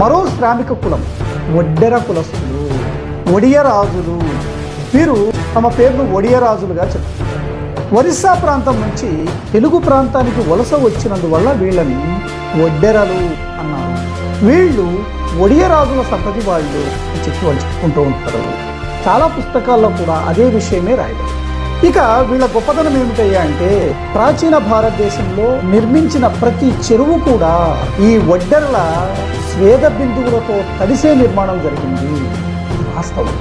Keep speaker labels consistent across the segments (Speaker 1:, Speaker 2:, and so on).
Speaker 1: మరో శ్రామిక కులం ఒడ్డెర కులస్తులు ఒడియరాజులు వీరు తమ పేరును ఒడియరాజులుగా చెప్తారు. ఒరిస్సా ప్రాంతం నుంచి తెలుగు ప్రాంతానికి వలస వచ్చినందువల్ల వీళ్ళని ఒడ్డెరలు అన్నారు. వీళ్ళు ఒడియరాజుల సంతతి వాళ్ళు అని చెప్పి వాళ్ళు చెప్పుకుంటూ ఉంటారు. చాలా పుస్తకాల్లో కూడా అదే విషయమే రాయబడింది. ఇక వీళ్ళ గొప్పతనం ఏమిటయ్యా అంటే ప్రాచీన భారతదేశంలో నిర్మించిన ప్రతి చెరువు కూడా ఈ వడ్డర్ల స్వేద బిందువులతో తడిసే నిర్మాణం జరిగింది. వాస్తవం.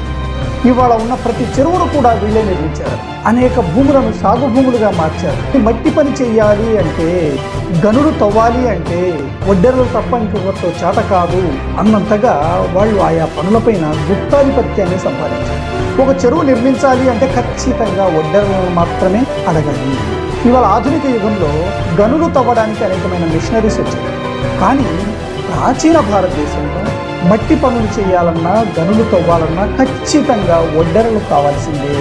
Speaker 1: ఇవాళ ఉన్న ప్రతి చెరువును కూడా వీళ్ళే నిర్మించారు. అనేక భూములను సాగు భూములుగా మార్చారు. మట్టి పని చేయాలి అంటే గనులు తవ్వాలి అంటే ఒడ్డెరలు తప్ప ఇంకొకరితో చేత కాదు. అన్నంతగా వాళ్ళు ఆయా పనులపైన గుప్తాధిపత్యాన్ని సంపాదించారు. ఒక చెరువు నిర్మించాలి అంటే ఖచ్చితంగా ఒడ్డెరలను మాత్రమే అడగాలి. ఇవాళ ఆధునిక యుగంలో గనులు తవ్వడానికి అనేకమైన మిషనరీస్ వచ్చాయి. కానీ ప్రాచీన భారతదేశంలో మట్టి పనులు చేయాలన్నా గనులు తవ్వాలన్నా ఖచ్చితంగా ఒడ్డెరలు కావాల్సిందే.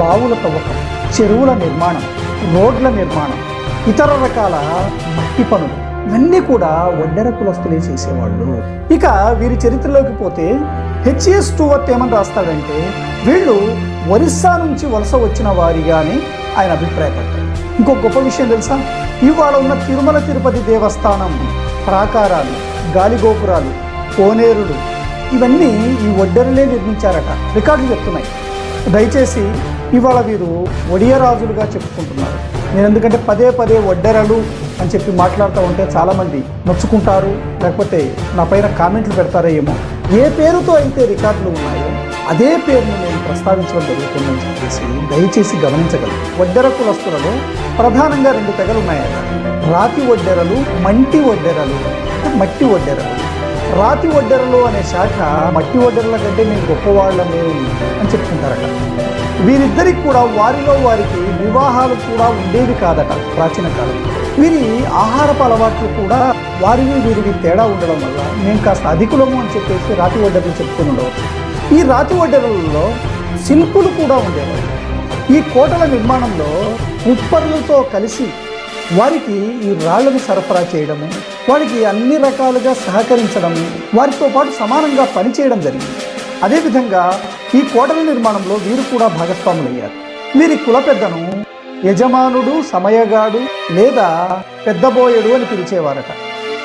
Speaker 1: బావుల తవ్వకం చెరువుల నిర్మాణం రోడ్ల నిర్మాణం ఇతర రకాల మట్టి పనులు ఇవన్నీ కూడా ఒడ్డెర కులస్తులే చేసేవాళ్ళు. ఇక వీరి చరిత్రలోకి పోతే హెచ్ఎస్ స్టూవర్ట్ ఏమని రాస్తాడంటే వీళ్ళు ఒరిస్సా నుంచి వలస వచ్చిన వారిగానే ఆయన అభిప్రాయపడ్డారు. ఇంకో గొప్ప విషయం తెలుసా? ఇవాళ ఉన్న తిరుమల తిరుపతి దేవస్థానం ప్రాకారాలు గాలిగోపురాలు కోనేరులు ఇవన్నీ ఈ ఒడ్డరులే నిర్మించారట. రికార్డులు చెప్తున్నాయి. దయచేసి ఇవాళ వీరు ఒడియరాజులుగా చెప్పుకుంటున్నారు. నేను ఎందుకంటే పదే పదే ఒడ్డెరలు అని చెప్పి మాట్లాడుతూ ఉంటే చాలామంది నొచ్చుకుంటారు లేకపోతే నా పైన కామెంట్లు పెడతారో ఏమో. ఏ పేరుతో అయితే రికార్డులు ఉన్నాయో అదే పేరును నేను ప్రస్తావించడం జరుగుతుందని చెప్పేసి దయచేసి గమనించగలరు. ఒడ్డెర కులస్తులలో ప్రధానంగా రెండు తెగలు ఉన్నాయట. రాతి ఒడ్డెరలు మంటి ఒడ్డెరలు మట్టి ఒడ్డెరలు. రాతి వడ్డరలు అనే శాఖ మట్టి వడ్డరల కంటే మేము గొప్పవాళ్ళము అని చెప్పుకుంటారట వీరిద్దరికి కూడా వారిలో వారికి వివాహాలు కూడా ఉండేవి కాదట ప్రాచీన కాలం. వీరి ఆహారపు అలవాట్లు కూడా వారివి వీరికి తేడా ఉండడం వల్ల మేము కాస్త అధికులము అని చెప్పేసి రాతి వడ్డరలు చెప్పుకుని ఈ రాతి వడ్డరలలో శిల్పులు కూడా ఉండేవారు ఈ కోటల నిర్మాణంలో ఉప్పర్లతో కలిసి వారికి ఈ రాళ్ళను సరఫరా చేయడము వారికి అన్ని రకాలుగా సహకరించడము వారితో పాటు సమానంగా పనిచేయడం జరిగింది. అదేవిధంగా ఈ కోటల నిర్మాణంలో వీరు కూడా భాగస్వాములయ్యారు. వీరి కుల పెద్దను యజమానుడు సమయగాడు లేదా పెద్దబోయడు అని పిలిచేవారట.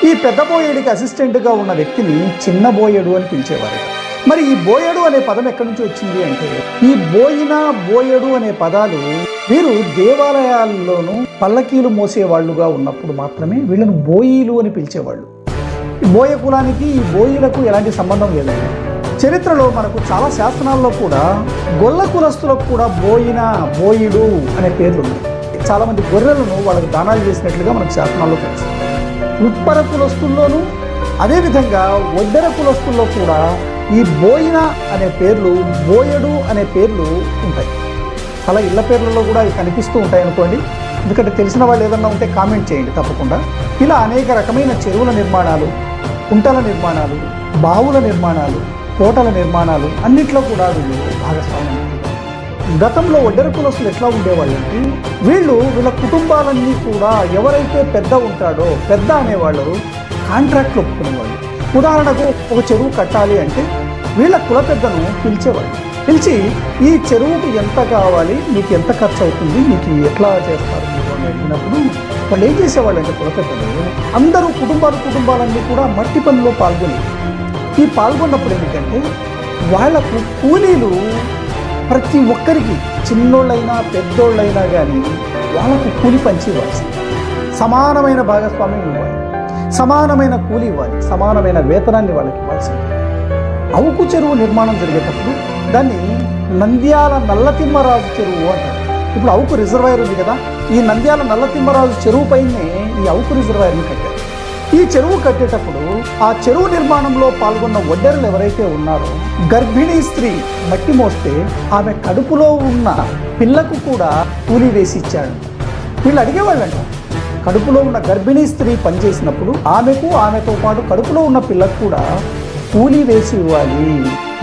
Speaker 1: ఈ పెద్దబోయేడికి అసిస్టెంట్గా ఉన్న వ్యక్తిని చిన్నబోయడు అని పిలిచేవారట. మరి ఈ బోయడు అనే పదం ఎక్కడి నుంచి వచ్చింది అంటే ఈ బోయిన బోయడు అనే పదాలు వీరు దేవాలయాల్లోనూ పల్లకీలు మోసేవాళ్ళుగా ఉన్నప్పుడు మాత్రమే వీళ్ళను బోయిలు అని పిలిచేవాళ్ళు. ఈ బోయ కులానికి ఈ బోయిలకు ఎలాంటి సంబంధం లేదండి. చరిత్రలో మనకు చాలా శాసనాల్లో కూడా గొల్ల కులస్తులకు కూడా బోయిన బోయిడు అనే పేర్లు ఉన్నాయి. చాలామంది గొర్రెలను వాళ్ళకి దానాలు చేసినట్లుగా మనకు శాసనాల్లో తెలుసు ఉత్పర కులస్తుల్లోనూ అదేవిధంగా ఒడ్డెర కులస్తుల్లో కూడా ఈ బోయిన అనే పేర్లు బోయడు అనే పేర్లు ఉంటాయి. అలా ఇళ్ళ పేర్లలో కూడా అవి కనిపిస్తూ ఉంటాయి అనుకోండి. ఎందుకంటే తెలిసిన వాళ్ళు ఏదన్నా ఉంటే కామెంట్ చేయండి తప్పకుండా. ఇలా అనేక రకమైన చెరువుల నిర్మాణాలు కుంటల నిర్మాణాలు బావుల నిర్మాణాలు కోటల నిర్మాణాలు అన్నిట్లో కూడా వీళ్ళు భాగస్వామ్యం గతంలో ఒడ్డెర కులస్తులు ఎట్లా ఉండేవాళ్ళంటే వీళ్ళు వీళ్ళ కుటుంబాలన్నీ కూడా ఎవరైతే పెద్ద ఉంటాడో పెద్ద అనేవాళ్ళు కాంట్రాక్ట్లు ఒప్పుకునేవాళ్ళు. ఉదాహరణకు ఒక చెరువు కట్టాలి అంటే వీళ్ళ కుల పెద్దను పిలిచేవాళ్ళు. పిలిచి ఈ చెరువుకి ఎంత కావాలి మీకు ఎంత ఖర్చు అవుతుంది మీకు ఎట్లా చేస్తారు అని అడిగినప్పుడు వాళ్ళు ఏం చేసేవాళ్ళు అంటే కుల పెద్దలు? అందరూ కుటుంబాలు కుటుంబాలన్నీ కూడా మట్టి పనిలో పాల్గొని ఈ పాల్గొన్నప్పుడు ఏంటంటే వాళ్ళకు కూలీలు ప్రతి ఒక్కరికి చిన్నోళ్ళైనా పెద్దోళ్ళైనా కానీ వాళ్ళకు కూలి పంచి ఇవ్వాల్సింది. సమానమైన భాగస్వామ్యం ఇవ్వాలి. సమానమైన కూలి ఇవ్వాలి సమానమైన వేతనాన్ని వాళ్ళకి ఇవ్వాల్సింది అవుకు చెరువు నిర్మాణం జరిగేటప్పుడు దాన్ని నంద్యాల నల్లతిమ్మరాజు చెరువు అంటారు. ఇప్పుడు అవుకు రిజర్వాయర్ ఉంది కదా ఈ నంద్యాల నల్లతిమ్మరాజు చెరువు పైనే ఈ అవుకు రిజర్వాయర్ని కట్టారు. ఈ చెరువు కట్టేటప్పుడు ఆ చెరువు నిర్మాణంలో పాల్గొన్న ఒడ్డెరలు ఎవరైతే ఉన్నారో గర్భిణీ స్త్రీ మట్టి మోస్తే ఆమె కడుపులో ఉన్న పిల్లకు కూడా కూలి వేసి ఇచ్చాడు వీళ్ళు అడిగేవాళ్ళంట కడుపులో ఉన్న గర్భిణీ స్త్రీ పనిచేసినప్పుడు ఆమెకు ఆమెతో పాటు కడుపులో ఉన్న పిల్లకు కూడా కూలీ వేసి ఇవ్వాలి.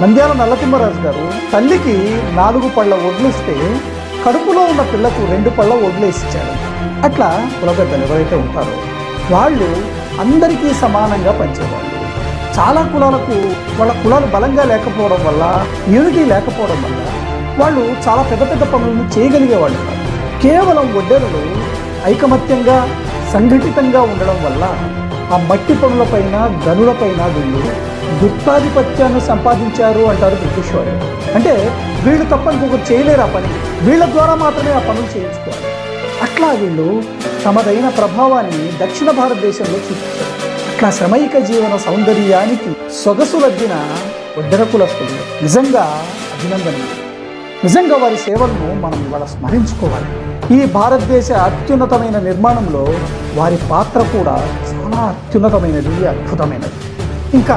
Speaker 1: నంద్యాల నల్లతిమ్మరాజు గారు తల్లికి నాలుగు పళ్ళ వడ్లిస్తే కడుపులో ఉన్న పిల్లకు రెండు పళ్ళ వడ్లేసి ఇచ్చారు అట్లా కులపెద్దలు ఎవరైతే ఉంటారో వాళ్ళు అందరికీ సమానంగా పంచేవాళ్ళు చాలా కులాలకు వాళ్ళ కులాలు బలంగా లేకపోవడం వల్ల యూనిటీ లేకపోవడం వల్ల వాళ్ళు చాలా పెద్ద పెద్ద పనులను చేయగలిగేవాళ్ళు కేవలం వడ్డెరలు ఐకమత్యంగా సంఘటితంగా ఉండడం వల్ల ఆ మట్టి పనులపైన గనులపైన వీళ్ళు గుప్తాధిపత్యాన్ని సంపాదించారు అంటారు బ్రిటిష్ వారు అంటే వీళ్ళు తప్ప ఇంకొకరు చేయలేరు ఆ పని. వీళ్ళ ద్వారా మాత్రమే ఆ పనులు చేయించుకోవాలి. అట్లా వీళ్ళు తమదైన ప్రభావాన్ని దక్షిణ భారతదేశంలో చూపుతారు అట్లా శ్రమైక జీవన సౌందర్యానికి సొగసులద్దిన ఒడ్డర కులస్తులు నిజంగా అభినందనలు నిజంగా వారి సేవలను మనం ఇవాళ స్మరించుకోవాలి. ఈ భారతదేశ అత్యున్నతమైన నిర్మాణంలో వారి పాత్ర కూడా చాలా అత్యున్నతమైనది అద్భుతమైనది. ఇంకా